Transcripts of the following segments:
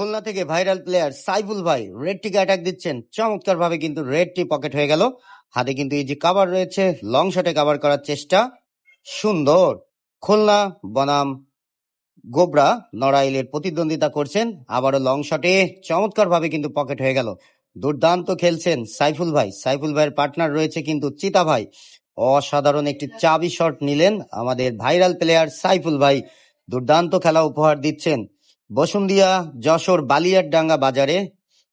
খুলনা থেকে viral player Saiful ভাই red টিকে অ্যাটাক দিচ্ছেন। চমৎকার ভাবে কিন্তু রেড টি পকেট হয়ে গেল। হাতে কিন্তু এই যে কাভার রয়েছে লং শটে কাভার করার চেষ্টা। সুন্দর। খুলনা বনাম গোবরা নড়াইলের প্রতিদ্বন্দ্বিতা করছেন। আবারও লং শটে চমৎকার ভাবে কিন্তু পকেট হয়ে গেল। দুর্দান্ত খেলছেন সাইফুল ভাই। সাইফুল ভাইয়ের পার্টনার রয়েছে কিন্তু চিতা ভাই। অসাধারণ একটি চাবি শট নিলেন আমাদের ভাইরাল প্লেয়ার সাইফুল ভাই। দুর্দান্ত খেলা উপহার দিচ্ছেন। বসুন্দিয়া যশোর বালিয়ারডাঙ্গা বাজারে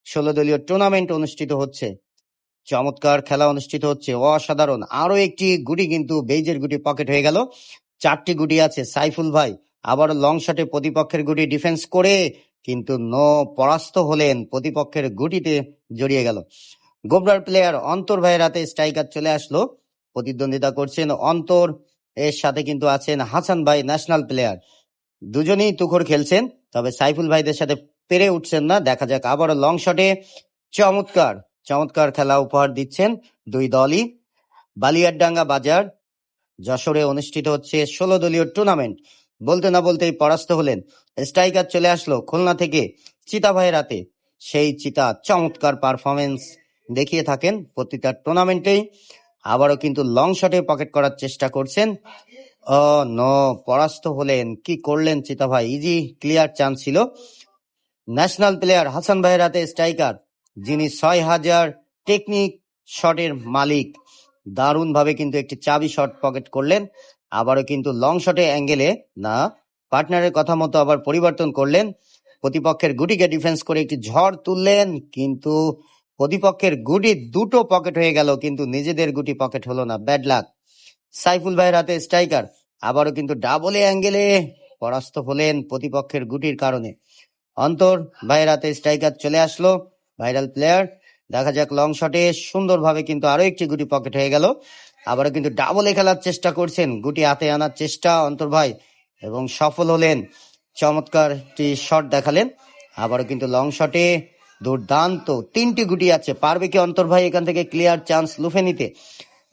ষোলো দলীয় টুর্নামেন্ট অনুষ্ঠিত হচ্ছে। চমৎকার খেলা অনুষ্ঠিত হচ্ছে। অসাধারণ। আরও একটি গুটি কিন্তু বেইজের গুটি পকেট হয়ে গেল। চারটি গুটি আছে। সাইফুল ভাই আবার লং শটে প্রতিপক্ষের গুটি ডিফেন্স করে কিন্তু নো পরাস্ত হলেন। প্রতিপক্ষের গুটিতে জড়িয়ে গেল। গোবরার প্লেয়ার অন্তর ভাইয়ের হাতে স্ট্রাইকার চলে আসলো। প্রতিদ্বন্দ্বিতা করছেন অন্তর। এর সাথে কিন্তু আছেন হাসান ভাই ন্যাশনাল প্লেয়ার দুজনেই তুখর খেলছেন, তবে সাইফুল ভাইদের সাথে পেরে উঠছেন না। দেখা যাক আবারও লং শটে চমৎকার চমৎকার খেলা উপহার দিচ্ছেন দুই দলই। বালিয়ারডাঙ্গা বাজার, যশোরে অনুষ্ঠিত হচ্ছে ষোলো দলীয় টুর্নামেন্ট বলতে না বলতেই পরাস্ত হলেন। স্ট্রাইকার চলে আসলো খুলনা থেকে চিতা ভাইয়ের হাতে। সেই চিতা চমৎকার পারফরমেন্স দেখিয়ে থাকেন প্রতিটা টুর্নামেন্টেই আবারও কিন্তু লং শটে পকেট করার চেষ্টা করছেন ও, নো, পরাস্ত হলেন। কি করলেন চিতা ভাই ইজি, ক্লিয়ার চান্স ছিল। ন্যাশনাল প্লেয়ার হাসান ভাইয়ের হাতে স্ট্রাইকার, যিনি ছয় হাজার টেকনিক শটের মালিক। দারুণ ভাবে কিন্তু একটি চাবি শট পকেট করলেন, আবারও কিন্তু লং শটে অ্যাঙ্গেলে, না, পার্টনারের কথা মতো আবার পরিবর্তন করলেন। প্রতিপক্ষের গুটিকে ডিফেন্স করে একটি ঝড় তুললেন, কিন্তু প্রতিপক্ষের গুটি দুটো পকেট হয়ে গেল, কিন্তু নিজেদের গুটি পকেট হলো না। Bad luck. সাইফুল ভাইয়ের হাতে স্ট্রাইকার আবারও কিন্তু ডাবলে অ্যাঙ্গেলে পরাস্ত হলেন প্রতিপক্ষের গুটির কারণে। অন্তর, ভাইয়ের হাতে স্ট্রাইকার চলে আসলো ভাইরাল প্লেয়ার দেখা যাক লং শটে সুন্দরভাবে কিন্তু আরও একটি গুটি পকেট হয়ে গেল। আবারও কিন্তু ডাবলে খেলার চেষ্টা করছেন, গুটি হাতে আনার চেষ্টা অন্তর ভাই। এবং সফল হলেন, চমৎকার শট দেখালেন। আবারও কিন্তু লং শটে দুর্দান্ত তিনটি গুটি আছে। পারবে কি অন্তর ভাই এখান থেকে ক্লিয়ার চান্স লুফে নিতে?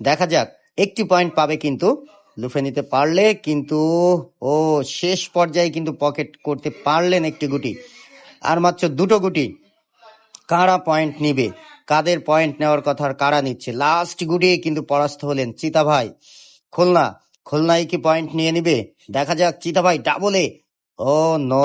দেখা যাক, একটি পয়েন্ট পাবে কিন্তু লুফে নিতে পারলে কিন্তু, ও, শেষ পর্যায়ে কিন্তু পকেট করতে পারলেন একটি গুটি। আর মাত্র দুটো গুটি। কারা পয়েন্ট নিবে? কাদের পয়েন্ট নেওয়ার কথা আর কারা নিচ্ছে? লাস্ট গুটি কিন্তু পরাস্ত হলেন চিতা ভাই। খুলনা, খুলনায় কি পয়েন্ট নিয়ে নিবে? দেখা যাক, চিতা ভাই ডাবলে ও নো